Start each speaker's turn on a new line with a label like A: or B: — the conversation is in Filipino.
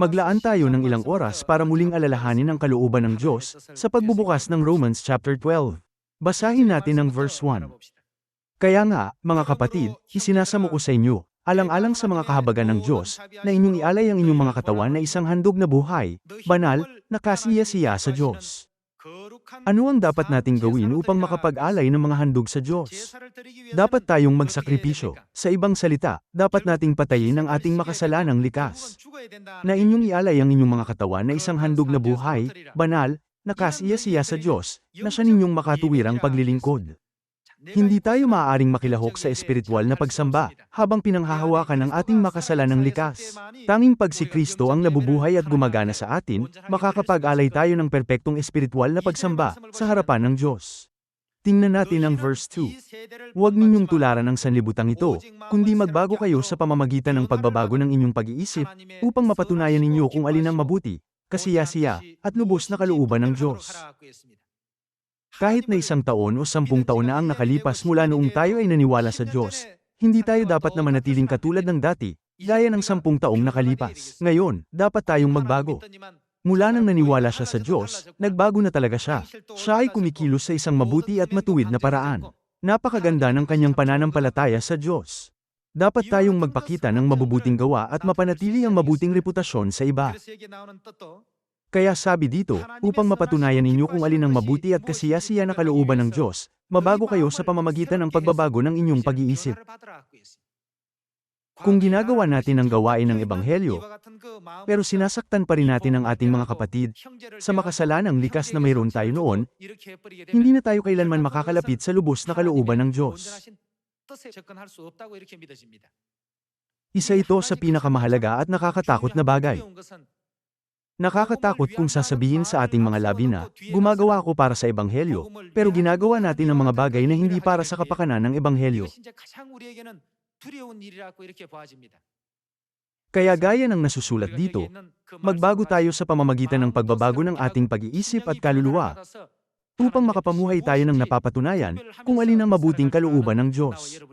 A: Maglaan tayo ng ilang oras para muling alalahanin ang kalooban ng Diyos sa pagbubukas ng Romans chapter 12. Basahin natin ang verse 1. Kaya nga, mga kapatid, isinasamo ko sa inyo, alang-alang sa mga kahabagan ng Diyos, na inyong ialay ang inyong mga katawan na isang handog na buhay, banal, nakasiya-siya sa Diyos. Ano ang dapat nating gawin upang makapag-alay ng mga handog sa Diyos? Dapat tayong magsakripisyo. Sa ibang salita, dapat nating patayin ang ating makasalanang likas. Na inyong ialay ang inyong mga katawan na isang handog na buhay, banal, nakasiya-siya sa Diyos, na siya ninyong makatuwirang paglilingkod. Hindi tayo maaaring makilahok sa espiritual na pagsamba habang pinanghahawakan ang ating makasalanang likas. Tanging pag si Kristo ang nabubuhay at gumagana sa atin, makakapag-alay tayo ng perpektong espiritual na pagsamba sa harapan ng Diyos. Tingnan natin ang verse 2. Huwag ninyong tularan ang sanlibutang ito, kundi magbago kayo sa pamamagitan ng pagbabago ng inyong pag-iisip, upang mapatunayan ninyo kung alin ang mabuti, kasiyasiya, at lubos na kalooban ng Diyos. Kahit na isang taon o sampung taon na ang nakalipas mula noong tayo ay naniwala sa Diyos, hindi tayo dapat na manatiling katulad ng dati, gaya ng sampung taong nakalipas. Ngayon, dapat tayong magbago. Mula nang naniwala siya sa Diyos, nagbago na talaga siya. Siya ay kumikilos sa isang mabuti at matuwid na paraan. Napakaganda ng kanyang pananampalataya sa Diyos. Dapat tayong magpakita ng mabubuting gawa at mapanatili ang mabuting reputasyon sa iba. Kaya sabi dito, upang mapatunayan ninyo kung alin ang mabuti at kasiyasiya na kalooban ng Diyos, mabago kayo sa pamamagitan ng pagbabago ng inyong pag-iisip. Kung ginagawa natin ang gawain ng Ebanghelyo, pero sinasaktan pa rin natin ang ating mga kapatid, sa makasalanang likas na mayroon tayo noon, hindi na tayo kailanman makakalapit sa lubos na kalooban ng Diyos. Isa ito sa pinakamahalaga at nakakatakot na bagay. Nakakatakot kung sasabihin sa ating mga labi na, gumagawa ako para sa Ebanghelyo, pero ginagawa natin ang mga bagay na hindi para sa kapakanan ng Ebanghelyo. Kaya gaya ng nasusulat dito, magbago tayo sa pamamagitan ng pagbabago ng ating pag-iisip at kaluluwa, upang makapamuhay tayo ng napapatunayan kung alin ang mabuting kalooban ng Diyos.